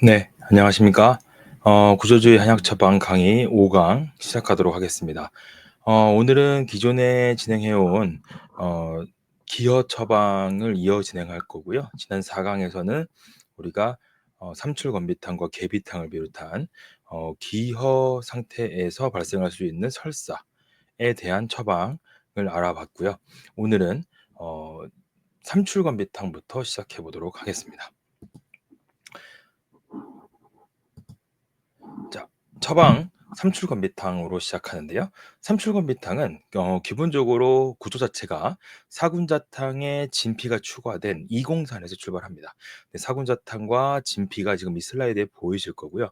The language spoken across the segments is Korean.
네, 안녕하십니까? 어, 구조주의 한약 처방 강의 5강 시작하도록 하겠습니다. 어, 오늘은 기존에 진행해온 어, 기허 처방을 이어 진행할 거고요. 지난 4강에서는 우리가 어, 삼출 건비탕과 개비탕을 비롯한 어, 기허 상태에서 발생할 수 있는 설사에 대한 처방을 알아봤고요. 오늘은 어, 삼출 건비탕부터 시작해 보도록 하겠습니다. 처방 삼출건비탕으로 시작하는데요. 삼출건비탕은 어, 기본적으로 구조 자체가 사군자탕에 진피가 추가된 이공산에서 출발합니다. 네, 사군자탕과 진피가 지금 이 슬라이드에 보이실 거고요.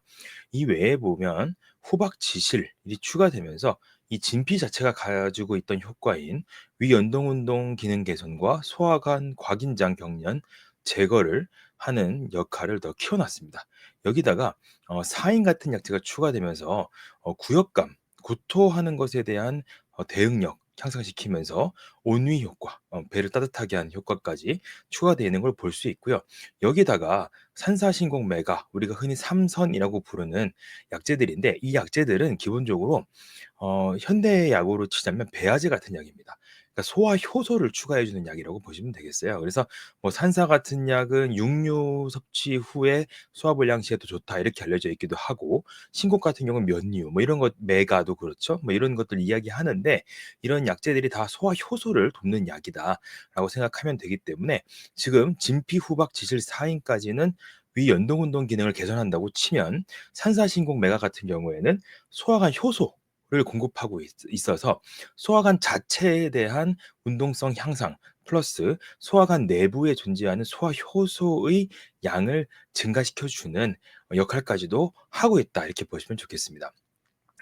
이 외에 보면 후박 지실이 추가되면서 이 진피 자체가 가지고 있던 효과인 위연동운동 기능 개선과 소화관 곽인장 경련 제거를 하는 역할을 더 키워놨습니다. 여기다가 어, 사인 같은 약재가 추가되면서 어, 구역감, 구토하는 것에 대한 어, 대응력 향상시키면서 온위 효과, 어, 배를 따뜻하게 하는 효과까지 추가되어 있는 걸 볼 수 있고요. 여기다가 산사신공 메가, 우리가 흔히 삼선이라고 부르는 약재들인데 이 약재들은 기본적으로 어, 현대 약으로 치자면 배아제 같은 약입니다. 그러니까 소화 효소를 추가해 주는 약이라고 보시면 되겠어요. 그래서 뭐 산사 같은 약은 육류 섭취 후에 소화불량 시에 더 좋다 이렇게 알려져 있기도 하고 신곡 같은 경우는 면류 뭐 이런 것 메가도 그렇죠. 뭐 이런 것들 이야기하는데 이런 약재들이 다 소화 효소를 돕는 약이다라고 생각하면 되기 때문에 지금 진피 후박 지실 사인까지는 위 연동 운동 기능을 개선한다고 치면 산사신곡 메가 같은 경우에는 소화관 효소 를 공급하고 있, 어서 소화관 자체에 대한 운동성 향상 플러스 소화관 내부에 존재하는 소화 효소의 양을 증가시켜 주는 역할까지도 하고 있다 이렇게 보시면 좋겠습니다.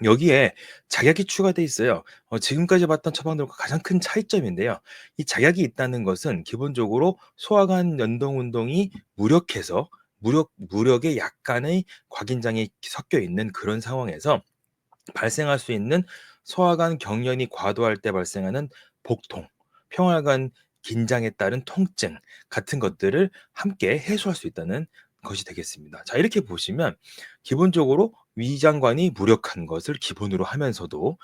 여기에 작약이 추가돼 있어요. 어, 지금까지 봤던 처방들과 가장 큰 차이점인데요. 이 작약이 있다는 것은 기본적으로 소화관 연동 운동이 무력해서 무력 무력에 약간의 곽인장이 섞여 있는 그런 상황에서 발생할 수 있는 소화관 경련이 과도할 때 발생하는 복통, 평활관 긴장에 따른 통증 같은 것들을 함께 해소할 수 있다는 것이 되겠습니다. 자, 이렇게 보시면 기본적으로 위장관이 무력한 것을 기본으로 하면서도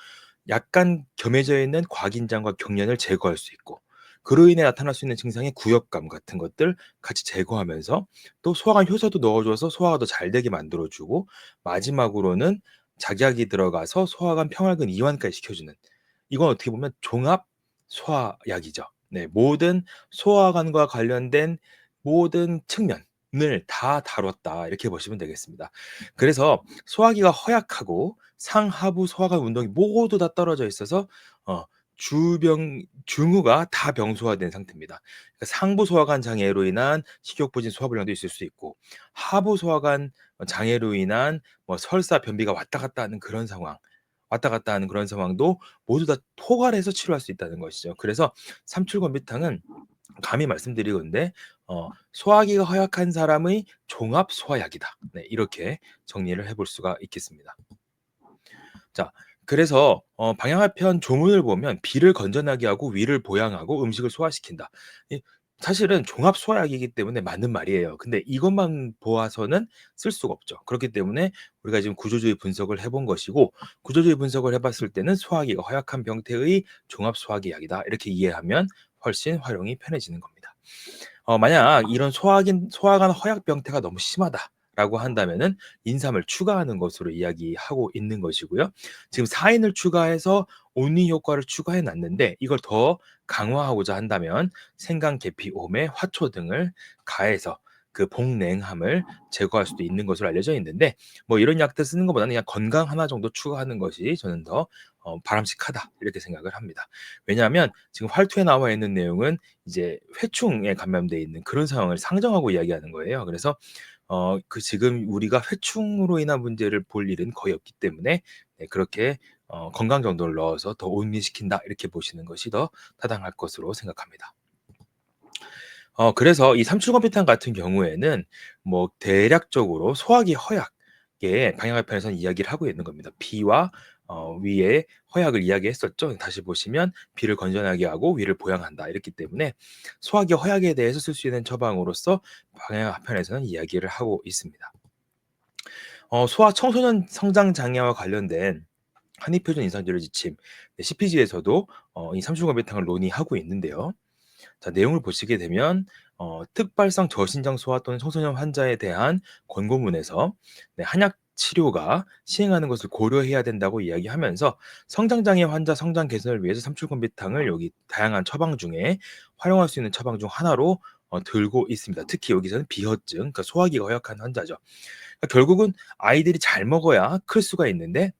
약간 겸해져 있는 과긴장과 경련을 제거할 수 있고 그로 인해 나타날 수 있는 증상의 구역감 같은 것들 같이 제거하면서 또 소화관 효소도 넣어줘서 소화가 더 잘 되게 만들어주고 마지막으로는 작약이 들어가서 소화관 평활근 이완까지 시켜주는 이건 어떻게 보면 종합 소화약이죠. 네, 모든 소화관과 관련된 모든 측면을 다 다뤘다 이렇게 보시면 되겠습니다. 그래서 소화기가 허약하고 상하부 소화관 운동이 모두 다 떨어져 있어서 어, 주병 중후가 다 병소화된 상태입니다. 그러니까 상부 소화관 장애로 인한 식욕 부진 소화불량도 있을 수 있고 하부 소화관 장애로 인한 뭐 설사 변비가 왔다 갔다 하는 그런 상황 왔다 갔다 하는 그런 상황도 모두 다 포괄해서 치료할 수 있다는 것이죠. 그래서 삼출건비탕은 감히 말씀드리건데 어, 소화기가 허약한 사람의 종합 소화약이다. 네, 이렇게 정리를 해볼 수가 있겠습니다. 자, 그래서 어 방향화편 조문을 보면 비를 건전하게 하고 위를 보양하고 음식을 소화시킨다. 이 사실은 종합 소화약이기 때문에 맞는 말이에요. 근데 이것만 보아서는 쓸 수가 없죠. 그렇기 때문에 우리가 지금 구조주의 분석을 해본 것이고 구조주의 분석을 해 봤을 때는 소화기가 허약한 병태의 종합 소화기 약이다. 이렇게 이해하면 훨씬 활용이 편해지는 겁니다. 어 만약 이런 소화긴 소화관 허약 병태가 너무 심하다. 라고 한다면은 인삼을 추가하는 것으로 이야기하고 있는 것이고요. 지금 4인을 추가해서 온리 효과를 추가해 놨는데 이걸 더 강화하고자 한다면 생강, 계피, 오메, 화초 등을 가해서 그 복냉함을 제거할 수도 있는 것으로 알려져 있는데 뭐 이런 약들 쓰는 것보다는 그냥 건강 하나 정도 추가하는 것이 저는 더 어, 바람직하다 이렇게 생각을 합니다. 왜냐하면 지금 활투에 나와 있는 내용은 이제 회충에 감염돼 있는 그런 상황을 상정하고 이야기하는 거예요. 그래서 어, 그 지금 우리가 회충으로 인한 문제를 볼 일은 거의 없기 때문에 네, 그렇게 어, 건강 정도를 넣어서 더 온리시킨다 이렇게 보시는 것이 더 타당할 것으로 생각합니다. 어, 그래서 이 삼출건피탕 같은 경우에는 뭐 대략적으로 소화기 허약의 방향화편에서는 이야기를 하고 있는 겁니다. 비와 어, 위에 허약을 이야기했었죠. 다시 보시면 비를 건전하게 하고 위를 보양한다. 이렇기 때문에 소화기 허약에 대해서 쓸 수 있는 처방으로서 방향 한편에서는 이야기를 하고 있습니다. 어 소아 청소년 성장 장애와 관련된 한의표준 인상제로 지침 네 CPG에서도 어 이 삼출건비탕을 논의하고 있는데요. 자 내용을 보시게 되면 어 특발성 저신장 소아 또는 청소년 환자에 대한 권고문에서 네 한약 치료가 시행하는 것을 고려해야 된다고 이야기하면서 성장 장애 환자 성장 개선을 위해서 삼출건비탕을 여기 다양한 처방 중에 활용할 수 있는 처방 중 하나로 어 들고 있습니다. 특히 여기서는 비허증 그러니까 소화기가 허약한 환자죠. 그러니까 결국은 아이들이 잘 먹어야 클 수가 있는데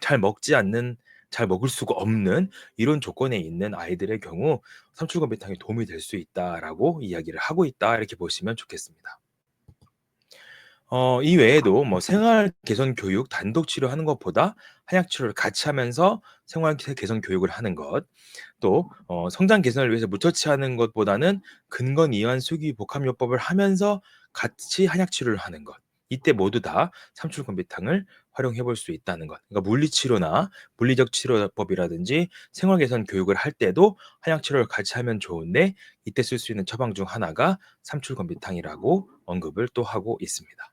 잘 먹지 않는 잘 먹을 수가 없는 이런 조건에 있는 아이들의 경우 "삼출건비탕이 도움이 될 수 있다."라고 이야기를 하고 있다. 이렇게 보시면 좋겠습니다. 어 이 외에도 뭐 생활 개선 교육 단독 치료하는 것보다 한약 치료를 같이 하면서 생활 개 개선 교육을 하는 것, 또 어 성장 개선을 위해서 무처치하는 것보다는 근건 이완 수기 복합요법을 하면서 같이 한약 치료를 하는 것. 이때 모두 다 삼출건비탕을 활용해 볼 수 있다는 것. 그러니까 물리 치료나 물리적 치료법이라든지 생활 개선 교육을 할 때도 한약 치료를 같이 하면 좋은데 이때 쓸 수 있는 처방 중 하나가 삼출건비탕이라고 언급을 또 하고 있습니다.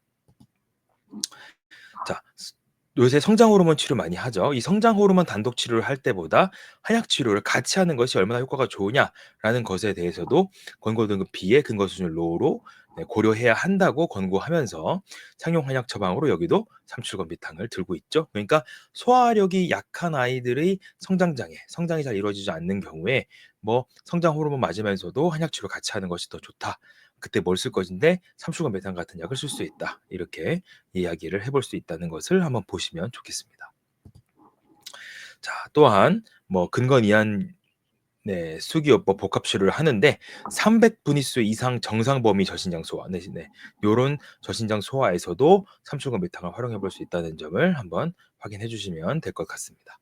자스 요새 성장 호르몬 치료 많이 하죠. 이 성장 호르몬 단독 치료를 할 때보다 한약 치료를 같이 하는 것이 얼마나 효과가 좋으냐라는 것에 대해서도 권고 등급 B의 근거 수준 Low로 네 고려해야 한다고 권고하면서 상용 한약 처방으로 여기도 삼출건비탕을 들고 있죠. 그러니까 소화력이 약한 아이들의 성장 장애, 성장이 잘 이루어지지 않는 경우에 뭐 "성장 호르몬 맞으면서도 한약 치료 같이 하는 것이 더 좋다. 그때 뭘 쓸 것인데 삼출건비탕 같은 약을 쓸 수 있다." 이렇게 이야기를 해볼 수 있다는 것을 한번 보시면 좋겠습니다. 자 또한 뭐 근건 이완 네 수기요법 복합 치료를 하는데 300 분위수 이상 정상 범위 저신장 소아 네네 요런 저신장 소아에서도 삼출건비탕을 활용해 볼 수 있다는 점을 한번 확인해 주시면 될 것 같습니다.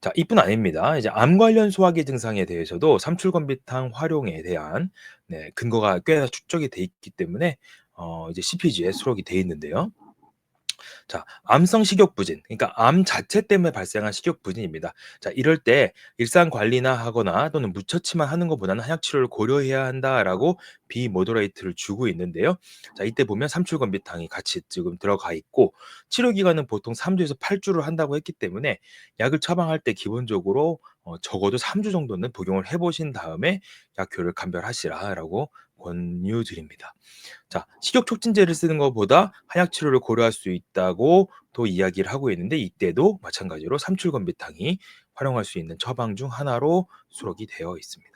자 이뿐 아닙니다. 이제 암 관련 소화기 증상에 대해서도 삼출건비탕 활용에 대한 네 근거가 꽤나 축적이 돼 있기 때문에 어 이제 CPG에 수록이 돼 있는데요. 자 암성 식욕 부진 그러니까 암 자체 때문에 발생한 식욕 부진입니다. 자 이럴 때 "일상 관리나 하거나 또는 무처치만 하는 것보다는 한약 치료를 고려해야 한다."라고 비모더레이트를 주고 있는데요. 자 이때 보면 삼출건 비탕이 같이 지금 들어가 있고 치료 기간은 보통 3 주에서 8 주를 한다고 했기 때문에 약을 처방할 때 기본적으로 어 적어도 3주 정도는 복용을 해 보신 다음에 약효를 감별하시라라고 권유드립니다. 자 식욕 촉진제를 쓰는 것보다 한약 치료를 고려할 수 있다고 또 이야기를 하고 있는데 이때도 마찬가지로 삼출건비탕이 활용할 수 있는 처방 중 하나로 수록이 되어 있습니다.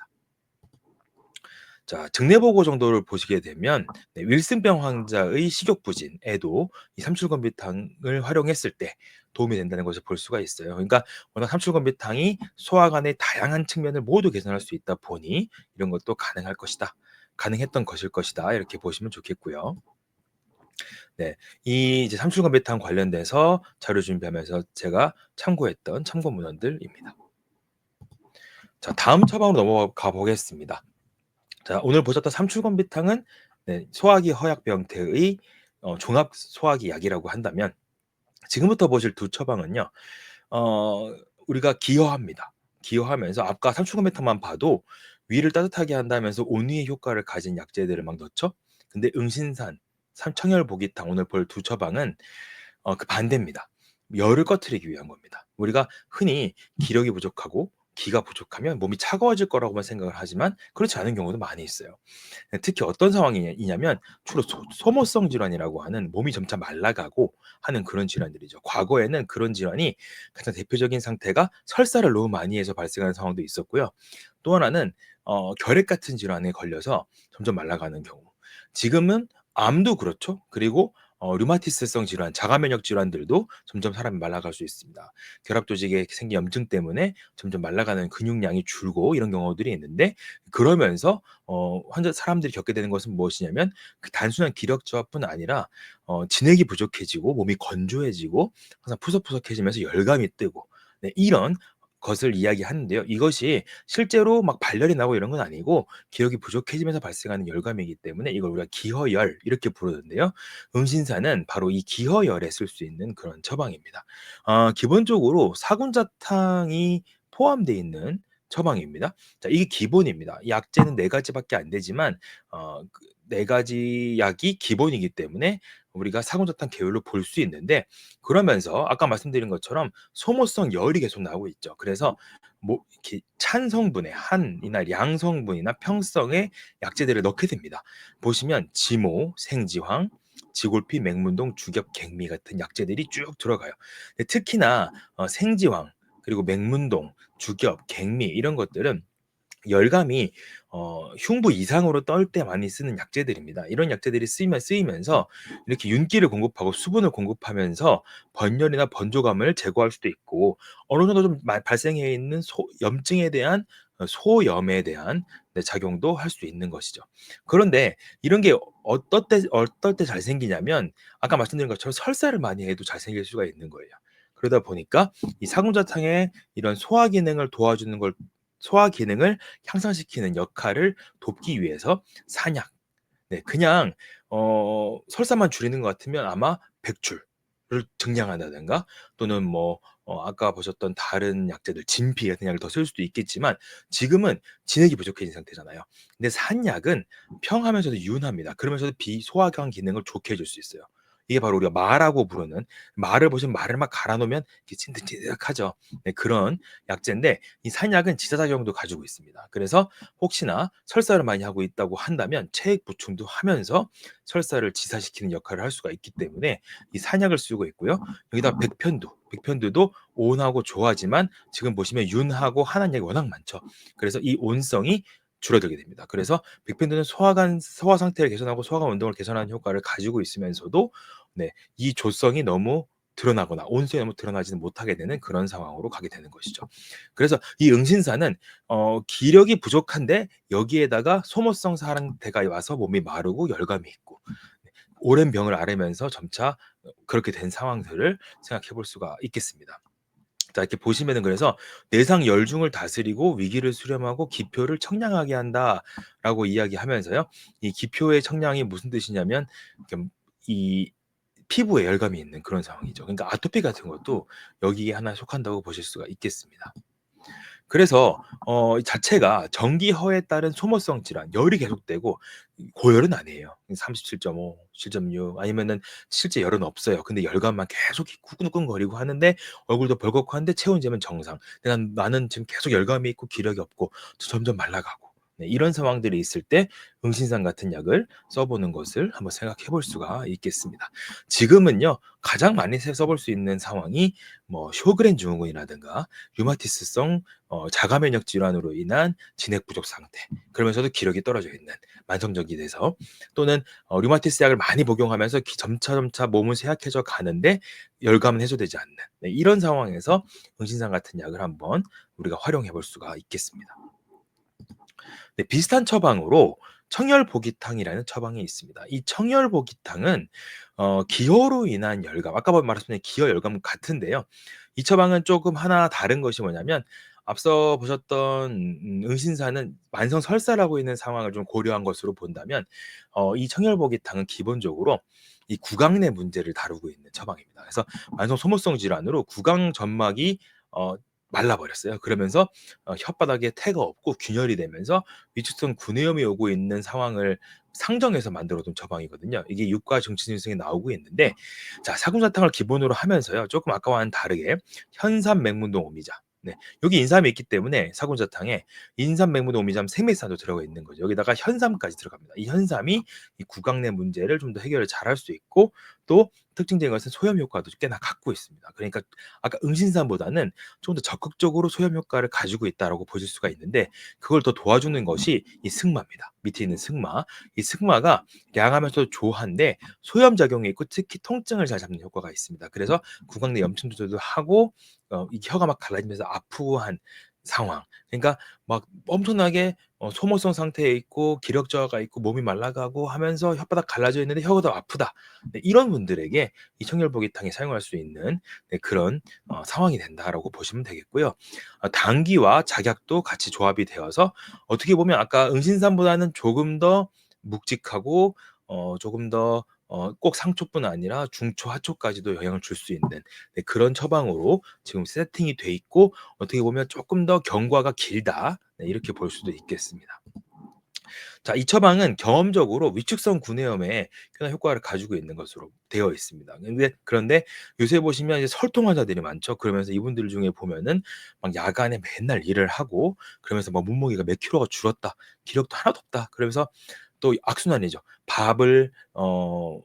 자 증례 보고 정도를 보시게 되면 네 윌슨병 환자의 식욕 부진에도 이 삼출건비탕을 활용했을 때 도움이 된다는 것을 볼 수가 있어요. 그러니까 워낙 삼출건비탕이 소화관의 다양한 측면을 모두 개선할 수 있다 보니 '이런 것도 가능할 것이다. 가능했던 것일 것이다.' 이렇게 보시면 좋겠고요. 네. 이 이제 삼출건비탕 관련돼서 자료 준비하면서 제가 참고했던 참고 문헌들입니다. 자 다음 처방으로 넘어가 보겠습니다. 자 오늘 보셨던 삼출건비탕은 네 소화기 허약 병태의 어 종합 소화기 약이라고 한다면 지금부터 보실 2 처방은요. 어 우리가 기여합니다. 기여하면서 아까 삼출건비탕만 봐도 위를 따뜻하게 한다면서 온위의 효과를 가진 약재들을 막 넣죠. 근데 응신산, 삼 청열보기탕 오늘 볼2 처방은 어 그 반대입니다. 열을 꺼트리기 위한 겁니다. 우리가 흔히 기력이 부족하고 기가 부족하면 몸이 차가워질 거라고만 생각을 하지만 그렇지 않은 경우도 많이 있어요. 네 특히 어떤 상황이냐 이냐면 주로 소 소모성 질환이라고 하는 몸이 점차 말라가고 하는 그런 질환들이죠. 과거에는 그런 질환이 가장 대표적인 상태가 설사를 너무 많이 해서 발생하는 상황도 있었고요. 또 하나는 어 결핵 같은 질환에 걸려서 점점 말라가는 경우. 지금은 암도 그렇죠. 그리고 어 류마티스성 질환, 자가 면역 질환들도 점점 사람이 말라갈 수 있습니다. 결합 조직에 생긴 염증 때문에 점점 말라가는 근육량이 줄고 이런 경우들이 있는데 그러면서 어 환자 사람들이 겪게 되는 것은 무엇이냐면 그 단순한 기력 저하뿐 아니라 어 진액이 부족해지고 몸이 건조해지고 항상 푸석푸석해지면서 열감이 뜨고 네 이런 것을 이야기하는데요. 이것이 실제로 막 발열이 나고 이런 건 아니고 기력이 부족해지면서 발생하는 열감이기 때문에 이걸 우리가 기허열 이렇게 부르는데요. 응신산은 바로 이 기허열에 쓸 수 있는 그런 처방입니다. 어 기본적으로 사군자탕이 포함되어 있는 처방입니다. 자 이게 기본입니다. 약제는 4 가지밖에 안 되지만 어그4 가지 약이 기본이기 때문에 우리가 사군자탕 계열로 볼 수 있는데 그러면서 아까 말씀드린 것처럼 소모성 열이 계속 나오고 있죠. 그래서 뭐 이렇게 찬 성분의 한이나 양 성분이나 평성의 약제들을 넣게 됩니다. 보시면 지모, 생지황, 지골피, 맹문동, 주겹, 갱미 같은 약제들이 쭉 들어가요. 특히나 어 생지황 그리고 맹문동, 주겹, 갱미 이런 것들은 열감이 어 흉부 이상으로 떨 때 많이 쓰는 약제들입니다. 이런 약제들이 쓰이면 쓰이면서 이렇게 윤기를 공급하고 수분을 공급하면서 번열이나 번조감을 제거할 수도 있고 어느 정도 좀 마 발생해 있는 소 염증에 대한 어 소염에 대한 네 작용도 할 수 있는 것이죠. 그런데 이런 게 어떨 때 어떨 때 잘 생기냐면 아까 말씀드린 것처럼 설사를 많이 해도 잘 생길 수가 있는 거예요. 그러다 보니까 이 사군자탕의 이런 소화 기능을 도와주는 걸 소화 기능을 향상시키는 역할을 돕기 위해서 산약 네 그냥 어 설사만 줄이는 것 같으면 아마 백출을 증량한다든가 또는 뭐 어 아까 보셨던 다른 약제들 진피 같은 약을 더 쓸 수도 있겠지만 지금은 진액이 부족해진 상태잖아요. 근데 산약은 평하면서도 윤합니다. 그러면서도 비소화관 기능을 좋게 해줄 수 있어요. 이게 바로 우리가 마라고 부르는 마를 보시면 마를 막 갈아 놓으면 이렇게 찐득찐득하죠. 네 그런 약제인데 이 산약은 지자작용도 가지고 있습니다. 그래서 혹시나 설사를 많이 하고 있다고 한다면 체액 보충도 하면서 설사를 지사시키는 역할을 할 수가 있기 때문에 이 산약을 쓰고 있고요. 여기다가 백편두, 백편두도 온하고 조하지만 지금 보시면 윤하고 한한 약이 워낙 많죠. 그래서 이 온성이 줄어들게 됩니다. 그래서 백편두는 소화관 소화 상태를 개선하고 소화관 운동을 개선하는 효과를 가지고 있으면서도 네 이 조성이 너무 드러나거나 온성이 너무 드러나지는 못하게 되는 그런 상황으로 가게 되는 것이죠. 그래서 이 응신사는 어 기력이 부족한데 여기에다가 소모성 상태가 와서 몸이 마르고 열감이 있고 네 오랜 병을 앓으면서 점차 어 그렇게 된 상황들을 생각해 볼 수가 있겠습니다. 자 이렇게 보시면은 그래서 "내상 열중을 다스리고 위기를 수렴하고 기표를 청량하게 한다."라고 이야기하면서요. 이 기표의 청량이 무슨 뜻이냐면 이 피부에 열감이 있는 그런 상황이죠. 그러니까 아토피 같은 것도 여기에 하나에 속한다고 보실 수가 있겠습니다. 그래서 어 이 자체가 정기허에 따른 소모성 질환, 열이 계속되고 이 고열은 아니에요. 37.5, 7.6 아니면은 실제 열은 없어요. 근데 열감만 계속 이 후끈후끈거리고 하는데 얼굴도 벌겋고 한데 체온 재면 정상. 난 나는 지금 계속 열감이 있고 기력이 없고 점점 말라가고 네 이런 상황들이 있을 때 응신산 같은 약을 써 보는 것을 한번 생각해 볼 수가 있겠습니다. 지금은요 가장 많이 새써볼 수 있는 상황이 뭐 쇼그렌 증후군이라든가 류마티스성 어 자가 면역 질환으로 인한 진액 부족 상태 그러면서도 기력이 떨어져 있는 만성적이 돼서 또는 어 류마티스 약을 많이 복용하면서 기 점차 점차 몸은 쇠약해져 가는데 열감은 해소되지 않는 네 이런 상황에서 응신산 같은 약을 한번 우리가 활용해 볼 수가 있겠습니다. 네 비슷한 처방으로 청열보기탕이라는 처방이 있습니다. 이 청열보기탕은 어 기호로 인한 열감 아까 뭐 말씀드린 기호 열감은 같은데요. 이 처방은 쪼금 하나 다른 것이 뭐냐면 앞서 보셨던 음 응신사는 만성 설사를 하고 있는 상황을 좀 고려한 것으로 본다면 어 이 청열보기탕은 기본적으로 이 구강 내 문제를 다루고 있는 처방입니다. 그래서 만성 소모성 질환으로 구강 점막이 어 말라 버렸어요. 그러면서 어 혓바닥에 태가 없고 균열이 되면서 위축성 구내염이 오고 있는 상황을 상정해서 만들어 둔 처방이거든요. 이게 육과 정신증상이 나오고 있는데 자 사군사탕을 기본으로 하면서요. 쪼끔 아까와는 다르게 현삼, 맹문동, 오미자 네 여기 인삼이 있기 때문에 사군사탕에 인삼, 맹문동, 오미자는 생매산도 들어가 있는 거죠. 여기다가 현삼까지 들어갑니다. 이 현삼이 이 구강 내 문제를 좀 더 해결을 잘할 수 있고 또 특징적인 것은 소염 효과도 꽤나 갖고 있습니다. 그러니까 아까 응신삼보다는 좀 더 적극적으로 소염 효과를 가지고 있다라고 보실 수가 있는데 그걸 더 도와주는 것이 이 승마입니다. 밑에 있는 승마. 이 승마가 양하면서도 조한데 소염 작용이 있고 특히 통증을 잘 잡는 효과가 있습니다. 그래서 구강 내 염증 조절도 하고 어 이 혀가 막 갈라지면서 아프고 한 상황 그러니까 막 엄청나게 어 소모성 상태에 있고 기력 저하가 있고 몸이 말라가고 하면서 혓바닥 갈라져 있는데 혀가 더 아프다. 네 이런 분들에게 이 청열보기탕이 사용할 수 있는 네 그런 어 상황이 된다라고 보시면 되겠고요. 어 당귀와 작약도 같이 조합이 되어서 어떻게 보면 아까 응신삼보다는 조금 더 묵직하고 어 조금 더 어 꼭 상초뿐 아니라 중초, 하초까지도 영향을 줄 수 있는 네 그런 처방으로 지금 세팅이 돼 있고 어떻게 보면 '쪼끔 더 경과가 길다.' 네 이렇게 볼 수도 있겠습니다. 자 이 처방은 경험적으로 위축성 구내염에 큰 효과를 가지고 있는 것으로 되어 있습니다. 근데 그런데 요새 보시면 이제 설통 환자들이 많죠. 그러면서 이분들 중에 보면은 막 야간에 맨날 일을 하고 그러면서 막 몸무게가 몇 킬로가 줄었다. 기력도 하나도 없다. 그러면서 또 악순환이죠. 밥을 어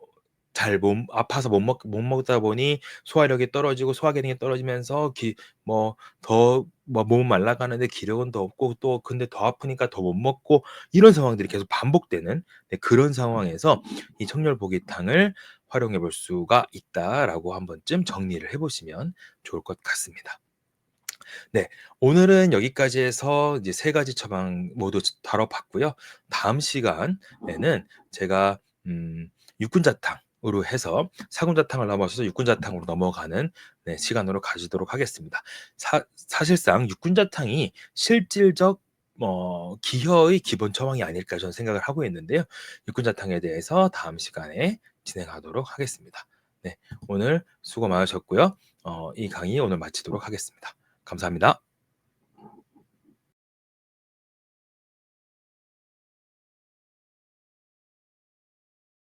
잘못 아파서 못 먹 못 먹다 보니 소화력이 떨어지고 소화 기능이 떨어지면서 기 뭐 더 뭐 몸은 말라가는데 기력은 더 없고 또 근데 더 아프니까 더 못 먹고 이런 상황들이 계속 반복되는 네 그런 상황에서 이 청열포기탕을 활용해 볼 수가 있다라고 한 번쯤 정리를 해 보시면 좋을 것 같습니다. 네. 오늘은 여기까지 해서 이제 3 가지 처방 모두 즈 다뤄봤고요. 다음 시간에는 제가 음 육군자탕으로 해서 사군자탕을 넘어서서 육군자탕으로 넘어가는 네 시간으로 가지도록 하겠습니다. 사 사실상 육군자탕이 실질적 뭐 기혈의 기본 처방이 아닐까 저는 생각을 하고 있는데요. 육군자탕에 대해서 다음 시간에 진행하도록 하겠습니다. 네. 오늘 수고 많으셨고요. 어 이 강의 오늘 마치도록 하겠습니다. 감사합니다.